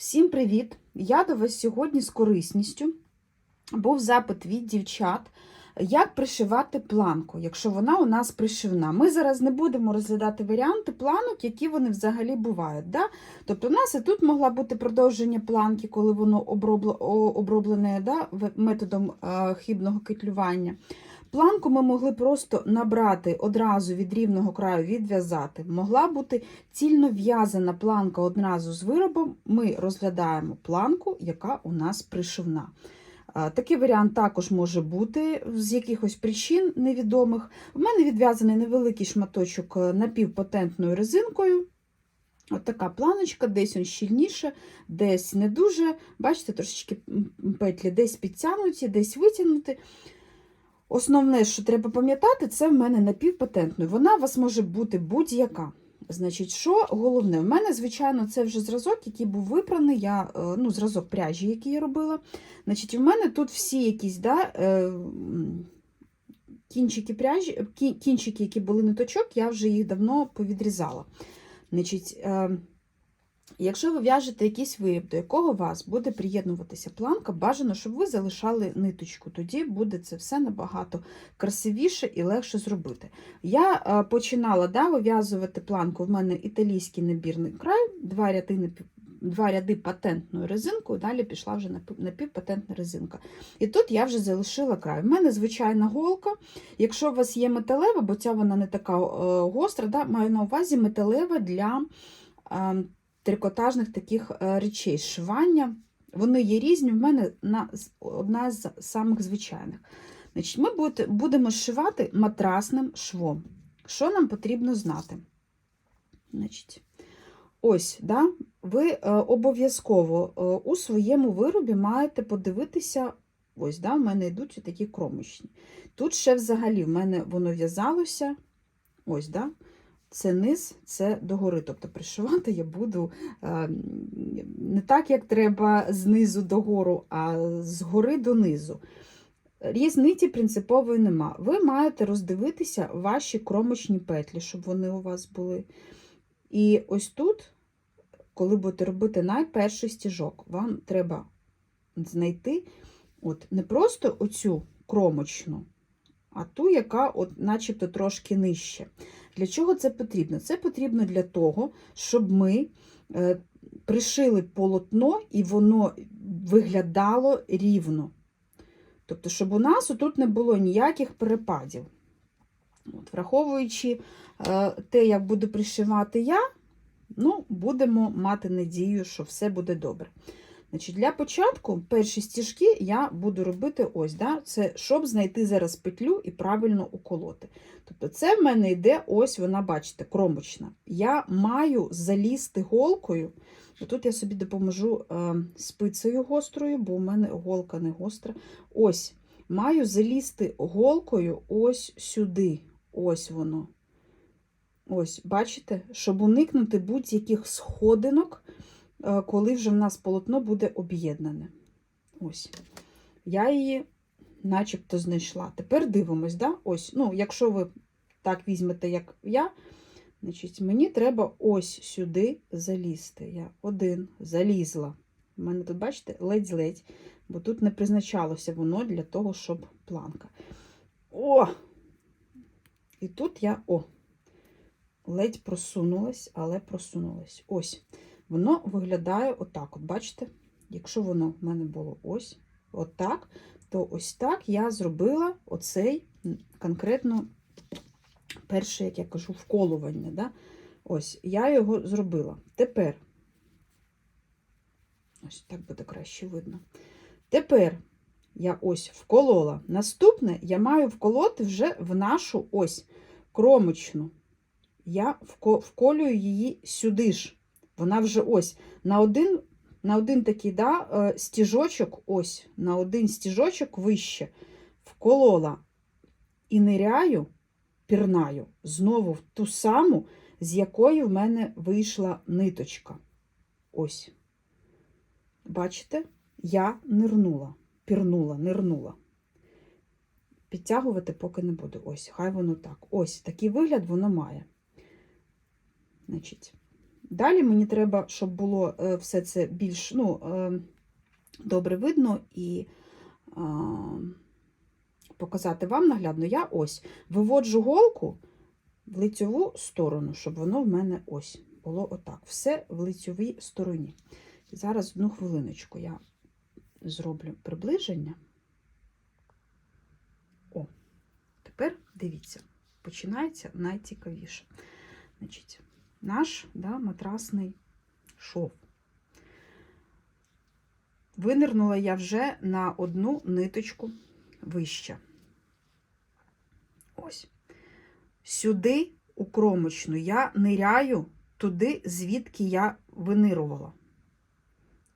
Всім привіт! Я до вас сьогодні з корисністю. Був запит від дівчат, як пришивати планку, якщо вона у нас пришивна. Ми зараз не будемо розглядати варіанти планок, які вони взагалі бувають. Да? Тобто, у нас і тут могла бути продовження планки, коли воно оброблене да, методом е, хибного китлювання. Планку ми могли просто набрати одразу від рівного краю, відв'язати. Могла бути цільно в'язана планка одразу з виробом. Ми розглядаємо планку, яка у нас пришивна. Такий варіант також може бути з якихось причин невідомих. У мене відв'язаний невеликий шматочок е, напівпатентною резинкою. От така планочка, десь он щільніше, десь не дуже. Бачите, трошечки петлі десь підтягнуті, десь витягнуті. Основне, що треба пам'ятати, це в мене напівпатентною. Вона у вас може бути будь-яка. Значить, що головне? У мене, звичайно, це вже зразок, який був випраний, я, е, ну, зразок пряжі, який я робила. Значить, у мене тут всі якісь да, е, кінчики пряжі, кінчики, які були ниточок, я вже їх давно повідрізала. Значить, е, Якщо ви в'яжете якийсь виріб, до якого у вас буде приєднуватися планка, бажано, щоб ви залишали ниточку. Тоді буде це все набагато красивіше і легше зробити. Я е, починала да, вив'язувати планку. В мене італійський набірний край, два ряди, два ряди патентною резинкою, далі пішла вже напів- напівпатентна резинка. І тут я вже залишила край. У мене звичайна голка. Якщо у вас є металева, бо ця вона не така е, гостра, да, маю на увазі металева для. Трикотажних таких е, речей, шивання. Вони є різні, в мене на, одна з самих звичайних. Значить, Ми будемо шивати матрасним швом. Що нам потрібно знати? Значить, Ось, да, ви е, обов'язково е, у своєму виробі маєте подивитися, ось, да, в мене йдуть такі кромочні. Тут ще взагалі в мене воно в'язалося, ось, да, це низ, це догори. Тобто пришивати я буду е, не так, як треба знизу догору, а згори донизу. Різниці принципової нема. Ви маєте роздивитися ваші кромочні петлі, щоб вони у вас були. І ось тут, коли будете робити найперший стіжок, вам треба знайти от, не просто оцю кромочну, а ту, яка от, начебто трошки нижче. Для чого це потрібно? Це потрібно для того, щоб ми е, пришили полотно і воно виглядало рівно. Тобто, щоб у нас тут не було ніяких перепадів. От, враховуючи е, те, як буду пришивати я, ну, будемо мати надію, що все буде добре. Значить, Для початку перші стіжки я буду робити ось, да? це щоб знайти зараз петлю і правильно уколоти. Тобто це в мене йде ось, вона, бачите, кромочна. Я маю залізти голкою. Тут я собі допоможу е, спицею гострою, бо у мене голка не гостра. Ось, маю залізти голкою ось сюди. Ось воно. Ось, бачите, щоб уникнути будь-яких сходинок, коли вже в нас полотно буде об'єднане. Ось. Я її начебто знайшла. Тепер дивимось, да? Ось, ну, якщо ви так візьмете, як я, значить, мені треба ось сюди залізти. Я один залізла. У мене тут, бачите, ледь-ледь, бо тут не призначалося воно для того, щоб планка. О! І тут я о, ледь просунулась, але просунулась. Ось. Воно виглядає отак. От бачите? Якщо воно в мене було ось отак, то ось так я зробила оцей конкретно перше, як я кажу, вколування. Да? Ось, я його зробила. Тепер, ось так буде краще видно. Тепер я ось вколола. Наступне я маю вколоти вже в нашу ось кромочну. Я вколюю її сюди ж. Вона вже ось на один, на один такий да, е, стіжочок, ось, на один стіжочок вище вколола і ниряю, пірнаю знову в ту саму, з якої в мене вийшла ниточка. Ось. Бачите, я нирнула, пірнула, нирнула. Підтягувати поки не буду. Ось, хай воно так. Ось такий вигляд воно має. Значить, Далі мені треба, щоб було е, все це більш ну, е, добре видно і е, показати вам наглядно. Я ось виводжу голку в лицьову сторону, щоб воно в мене ось було отак. Все в лицьовій стороні. Зараз одну хвилиночку я зроблю приближення. О, тепер дивіться, починається найцікавіше. Значить, наш да, матрасний шов. Винирнула я вже на одну ниточку вище. Ось. Сюди, у кромочну, я ниряю туди, звідки я винирувала.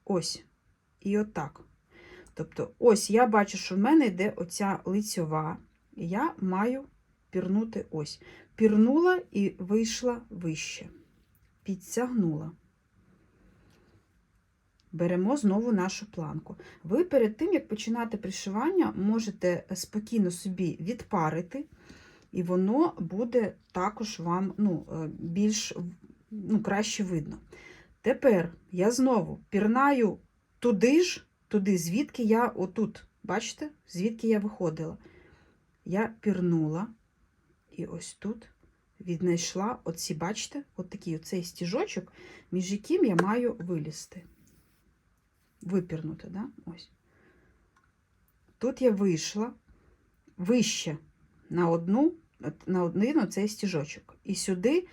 Ось. І отак. Тобто, ось я бачу, що в мене йде оця лицьова, і я маю пірнути ось. Пірнула і вийшла вище. Підтягнула. Беремо знову нашу планку. Ви перед тим, як починати пришивання, можете спокійно собі відпарити, і воно буде також вам ну, е, більш ну, краще видно. Тепер я знову пірнаю туди ж, туди, звідки я отут, бачите, звідки я виходила. Я пірнула і ось тут віднайшла оці, бачите, от такий оцей стіжочок, між яким я маю вилізти. Випірнути, да? Ось. Тут я вийшла вище на одну, на один оцей стіжочок. І сюди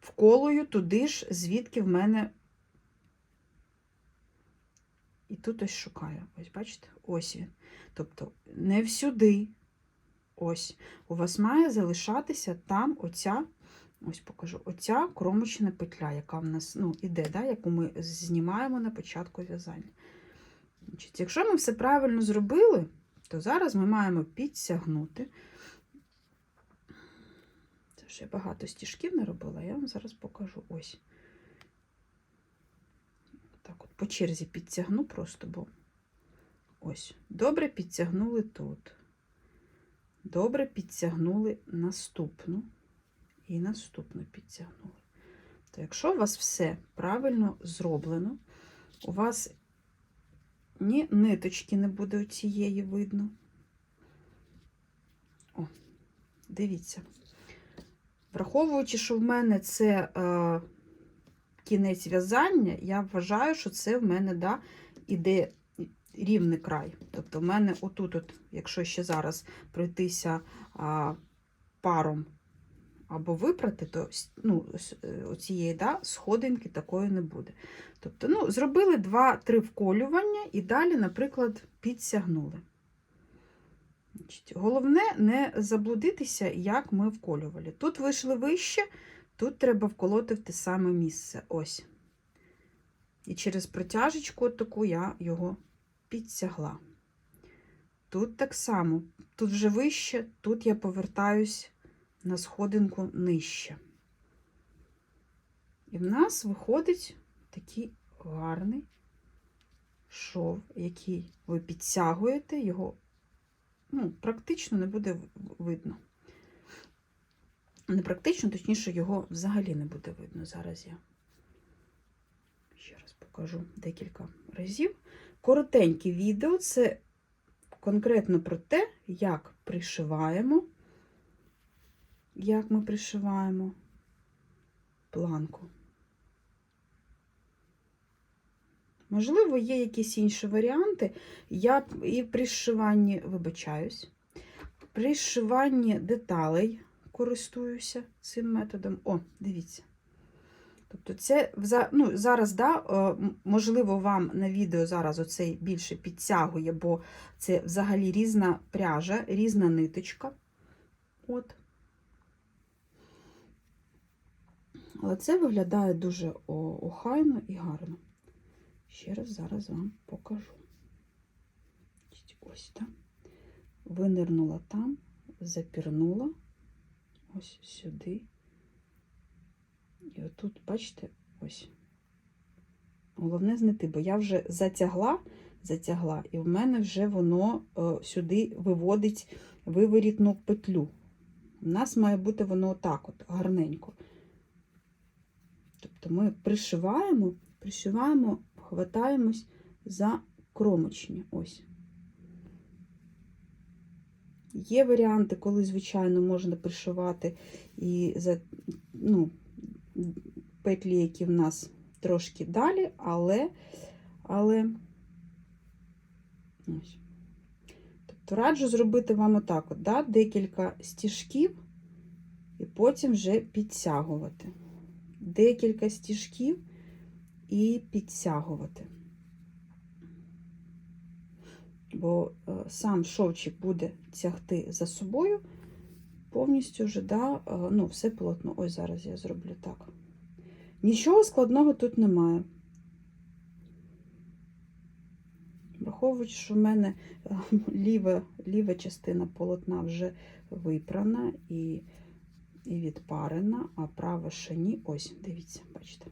вколую туди ж, звідки в мене. І тут ось шукаю. Ось, бачите? Ось він. Тобто не всюди. Ось. У вас має залишатися там оця, ось покажу, оця кромочна петля, яка в нас ну, іде, да, яку ми знімаємо на початку в'язання. Значить, Якщо ми все правильно зробили, то зараз ми маємо підсягнути. Це ж я багато стіжків не робила, я вам зараз покажу ось. Так, от по черзі підтягну просто, бо ось. Добре підтягнули тут. Добре підтягнули наступну і наступну підтягнули. То якщо у вас все правильно зроблено, у вас ні ниточки не буде оцієї видно. О, дивіться. Враховуючи, що в мене це е, кінець в'язання, я вважаю, що це в мене да, іде рівний край. Тобто, в мене отут, от, якщо ще зараз пройтися а, паром або випрати, то ну, оцієї да, сходинки такої не буде. Тобто, ну, зробили 2-3 вколювання і далі, наприклад, підсягнули. Головне не заблудитися, як ми вколювали. Тут вийшли вище, тут треба вколоти в те саме місце. Ось. І через протяжечку таку я його підтягла. Тут так само, тут вже вище, тут я повертаюсь на сходинку нижче. І в нас виходить такий гарний шов, який ви підтягуєте, його ну, практично не буде видно. Не практично, точніше, його взагалі не буде видно. Зараз я ще раз покажу декілька разів. Коротеньке відео це конкретно про те, як пришиваємо, як ми пришиваємо планку. Можливо, є якісь інші варіанти. Я і при зшиванні, вибачаюсь, при зшиванні деталей користуюся цим методом. О, дивіться. Тобто, це ну, зараз, да, е, можливо, вам на відео зараз оцей більше підтягує, бо це взагалі різна пряжа, різна ниточка. От. Але це виглядає дуже охайно і гарно. Ще раз зараз вам покажу. Ось так. Винирнула там, запірнула ось сюди. І отут, бачите, ось. Головне знайти, бо я вже затягла, затягла, і в мене вже воно е, сюди виводить виворітну петлю. У нас має бути воно отак от, гарненько. Тобто ми пришиваємо, пришиваємо, хватаємось за кромочні. Ось. Є варіанти, коли, звичайно, можна пришивати і за ну, петлі, які в нас трошки далі, але, але ось. Тобто раджу зробити вам отак: от, да? декілька стіжків, і потім вже підтягувати. Декілька стіжків і підтягувати. Бо е, сам шовчик буде тягти за собою повністю вже, да, е, ну, все полотно. Ось зараз я зроблю так. Нічого складного тут немає. Враховуючи, що в мене е, ліва, ліва частина полотна вже випрана і, і відпарена, а права ще ні. Ось, дивіться, бачите.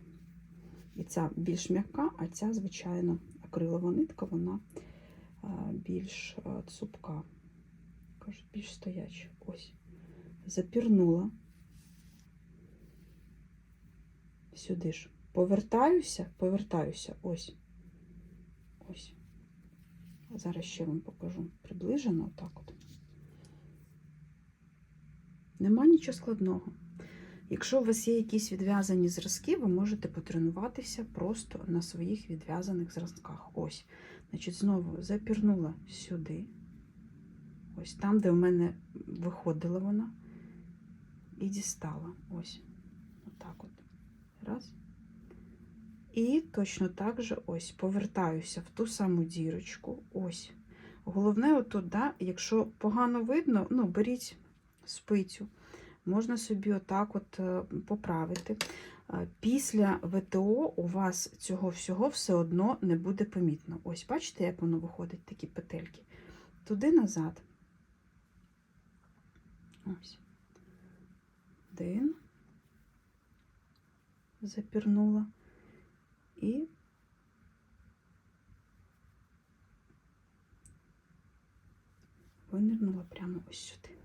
І ця більш м'яка, а ця, звичайно, акрилова нитка, вона е, більш цупка. Більш стояча. Ось. Запірнула. Сюди ж. Повертаюся, повертаюся. Ось. Ось. Зараз ще вам покажу приближено отак от. Нема нічого складного. Якщо у вас є якісь відв'язані зразки, ви можете потренуватися просто на своїх відв'язаних зразках. Ось. Значить, знову запірнула сюди. Ось там, де в мене виходила вона, і дістала. Ось. Отак от. Раз. І точно так же ось повертаюся в ту саму дірочку. Ось. Головне, отут, да, якщо погано видно, ну, беріть спицю. Можна собі отак от е, поправити. Е, Після ВТО у вас цього всього все одно не буде помітно. Ось, бачите, як воно виходить, такі петельки. Туди назад. Ось. Один. Запірнула. І винирнула прямо ось сюди.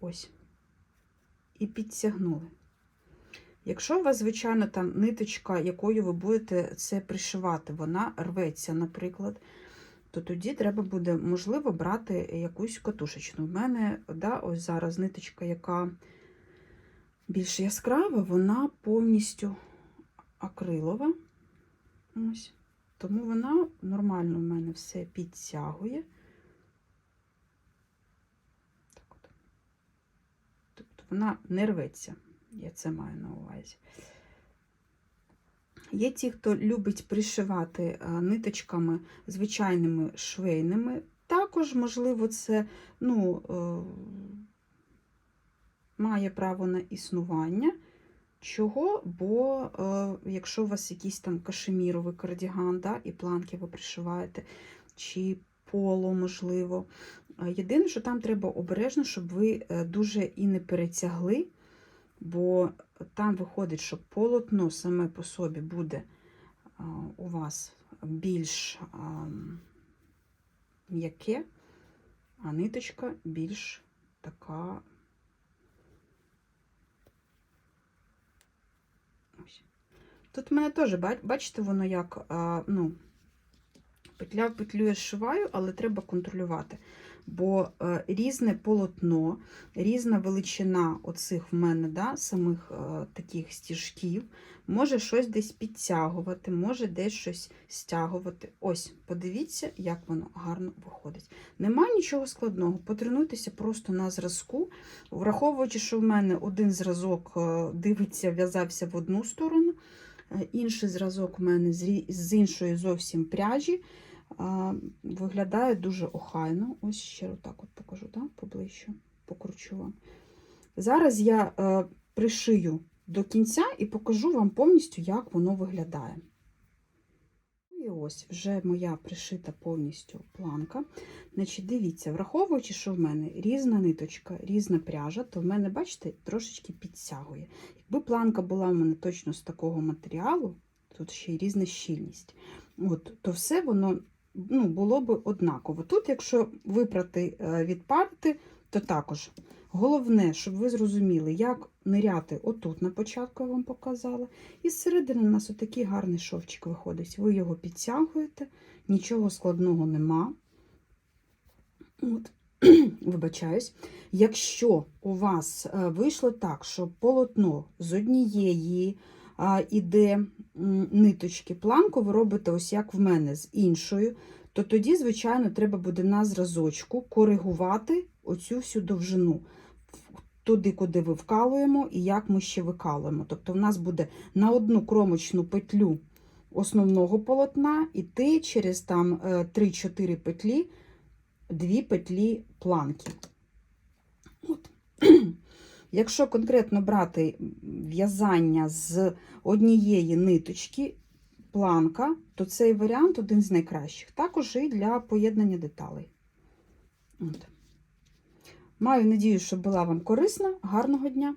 Ось. І підтягнули. Якщо у вас, звичайно, там ниточка, якою ви будете це пришивати, вона рветься, наприклад, то тоді треба буде, можливо, брати якусь катушечну. У мене да, ось зараз ниточка, яка більш яскрава, вона повністю акрилова. Ось. Тому вона нормально в мене все підтягує. Так от. Тобто вона не рветься, я це маю на увазі. Є ті, хто любить пришивати ниточками звичайними швейними. Також, можливо, це ну, е, має право на існування. Чого? Бо е, якщо у вас якийсь там кашеміровий кардіган, да, і планки ви пришиваєте, чи поло, можливо. е, Єдине, що там треба обережно, щоб ви е, дуже і не перетягли, бо там виходить, що полотно саме по собі буде е, у вас більш м'яке, а ниточка більш така. Тут в мене теж, бачите, воно як, ну, петля в петлю я зшиваю, але треба контролювати. Бо е, різне полотно, різна величина оцих в мене да, самих е, таких стіжків, може щось десь підтягувати, може десь щось стягувати. Ось, подивіться, як воно гарно виходить. Нема нічого складного. Потренуйтеся просто на зразку, враховуючи, що в мене один зразок е, дивиться, в'язався в одну сторону, інший зразок у мене з іншої зовсім пряжі. Виглядає дуже охайно. Ось ще отак от покажу, да? поближче, покручу вам. Зараз я е, пришию до кінця і покажу вам повністю, як воно виглядає. Ось вже моя пришита повністю планка. Значить, дивіться, враховуючи, що в мене різна ниточка, різна пряжа, то в мене, бачите, трошечки підтягує. Якби планка була в мене точно з такого матеріалу, тут ще й різна щільність, от, то все воно ну, було б однаково. Тут, якщо випрати, е, відпарити, то також Головне, щоб ви зрозуміли, як ниряти отут на початку, я вам показала. І зсередини у нас отакий гарний шовчик виходить. Ви його підтягуєте, нічого складного нема. От. Вибачаюсь. Якщо у вас е, вийшло так, що полотно з однієї іде ниточки, планку ви робите ось як в мене з іншою, то тоді, звичайно, треба буде на зразочку коригувати оцю всю довжину туди, куди ви вкалуємо, і як ми ще викалуємо. Тобто, в нас буде на одну кромочну петлю основного полотна іти через там е, 3-4 петлі, дві петлі планки. От. Якщо конкретно брати в'язання з однієї ниточки, планка, то цей варіант один з найкращих. Також і для поєднання деталей. От. Маю надію, що була вам корисна. Гарного дня!